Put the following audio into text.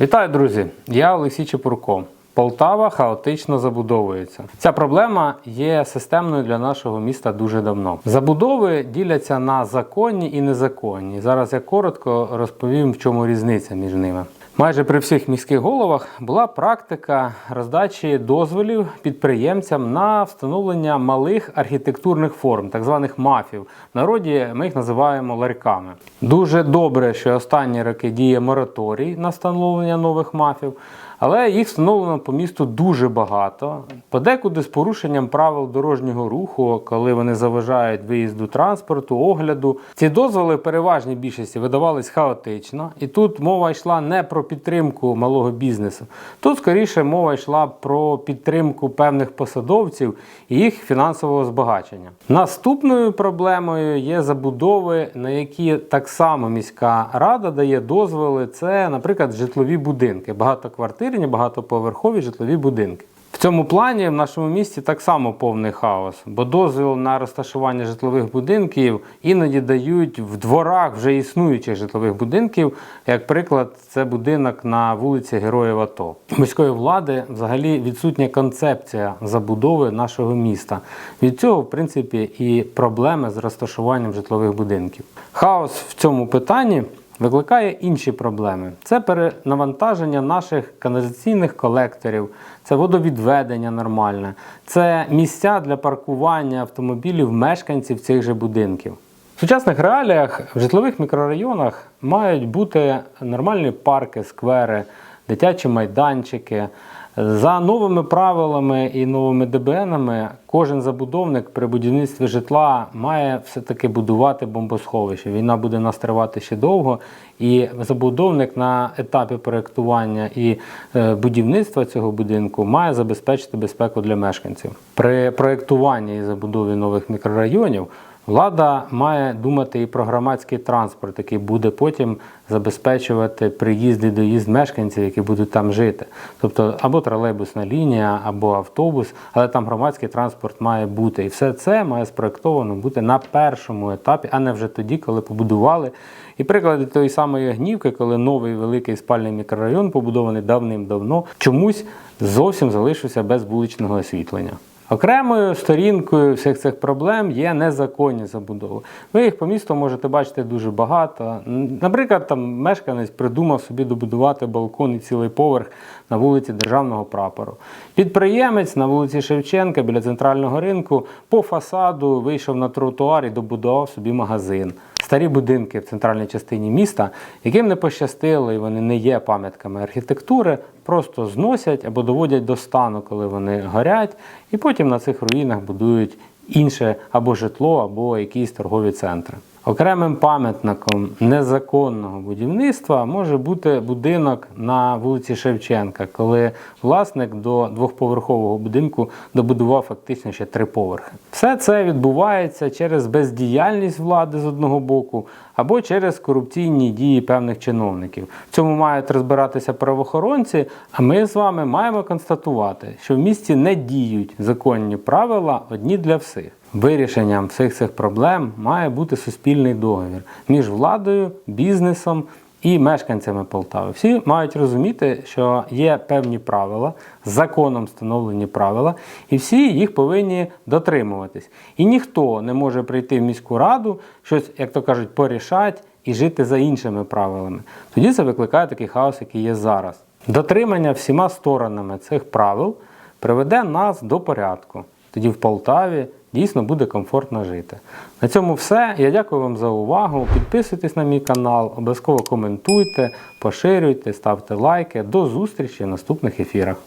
Вітаю, друзі! Я Олексій Чепурко. Полтава хаотично забудовується. Ця проблема є системною для нашого міста дуже давно. Забудови діляться на законні і незаконні. Зараз я коротко розповім, в чому різниця між ними. Майже при всіх міських головах була практика роздачі дозволів підприємцям на встановлення малих архітектурних форм, так званих мафів. В народі ми їх називаємо ларьками. Дуже добре, що останні роки діє мораторій на встановлення нових мафів, але їх встановлено по місту дуже багато. Подекуди з порушенням правил дорожнього руху, коли вони заважають виїзду транспорту, огляду. Ці дозволи переважній більшості видавались хаотично, і тут мова йшла не про підтримку малого бізнесу. Тут скоріше мова йшла про підтримку певних посадовців і їх фінансового збагачення. Наступною проблемою є забудови, на які так само міська рада дає дозволи. Це, наприклад, житлові будинки, багатоквартирні, багатоповерхові житлові будинки. В цьому плані в нашому місті так само повний хаос, бо дозвіл на розташування житлових будинків іноді дають в дворах вже існуючих житлових будинків. Як приклад, це будинок на вулиці Героїв АТО. Міської влади взагалі відсутня концепція забудови нашого міста. Від цього, в принципі, і проблеми з розташуванням житлових будинків. Хаос в цьому питанні викликає інші проблеми. Це перенавантаження наших каналізаційних колекторів, це водовідведення нормальне, це місця для паркування автомобілів мешканців цих же будинків. В сучасних реаліях в житлових мікрорайонах мають бути нормальні парки, сквери, дитячі майданчики. За новими правилами і новими ДБНами кожен забудовник при будівництві житла має все-таки будувати бомбосховище. Війна буде нас тривати ще довго, і забудовник на етапі проєктування і е, будівництва цього будинку має забезпечити безпеку для мешканців. При проєктуванні і забудові нових мікрорайонів Влада має думати і про громадський транспорт, який буде потім забезпечувати приїзд і доїзд мешканців, які будуть там жити. Тобто або тролейбусна лінія, або автобус, але там громадський транспорт має бути. І все це має спроектовано бути на першому етапі, а не вже тоді, коли побудували. І приклади тої самої гнівки, коли новий великий спальний мікрорайон, побудований давним-давно, чомусь зовсім залишився без вуличного освітлення. Окремою сторінкою всіх цих проблем є незаконні забудови. Ви їх по місту можете бачити дуже багато. Наприклад, там мешканець придумав собі добудувати балкон і цілий поверх на вулиці Державного прапору. Підприємець на вулиці Шевченка біля центрального ринку по фасаду вийшов на тротуар і добудував собі магазин. Старі будинки в центральній частині міста, яким не пощастило і вони не є пам'ятками архітектури, просто зносять або доводять до стану, коли вони горять, і потім на цих руїнах будують інше або житло, або якісь торгові центри. Окремим пам'ятником незаконного будівництва може бути будинок на вулиці Шевченка, коли власник до двохповерхового будинку добудував фактично ще три поверхи. Все це відбувається через бездіяльність влади з одного боку або через корупційні дії певних чиновників. В цьому мають розбиратися правоохоронці. А ми з вами маємо констатувати, що в місті не діють законні правила одні для всіх. Вирішенням всіх цих проблем має бути суспільний договір між владою, бізнесом і мешканцями Полтави. Всі мають розуміти, що є певні правила, законом встановлені правила, і всі їх повинні дотримуватись. І ніхто не може прийти в міську раду, щось, як то кажуть, порішати і жити за іншими правилами. Тоді це викликає такий хаос, який є зараз. Дотримання всіма сторонами цих правил приведе нас до порядку. Тоді в Полтаві дійсно буде комфортно жити. На цьому все. Я дякую вам за увагу. Підписуйтесь на мій канал, обов'язково коментуйте, поширюйте, ставте лайки. До зустрічі в наступних ефірах.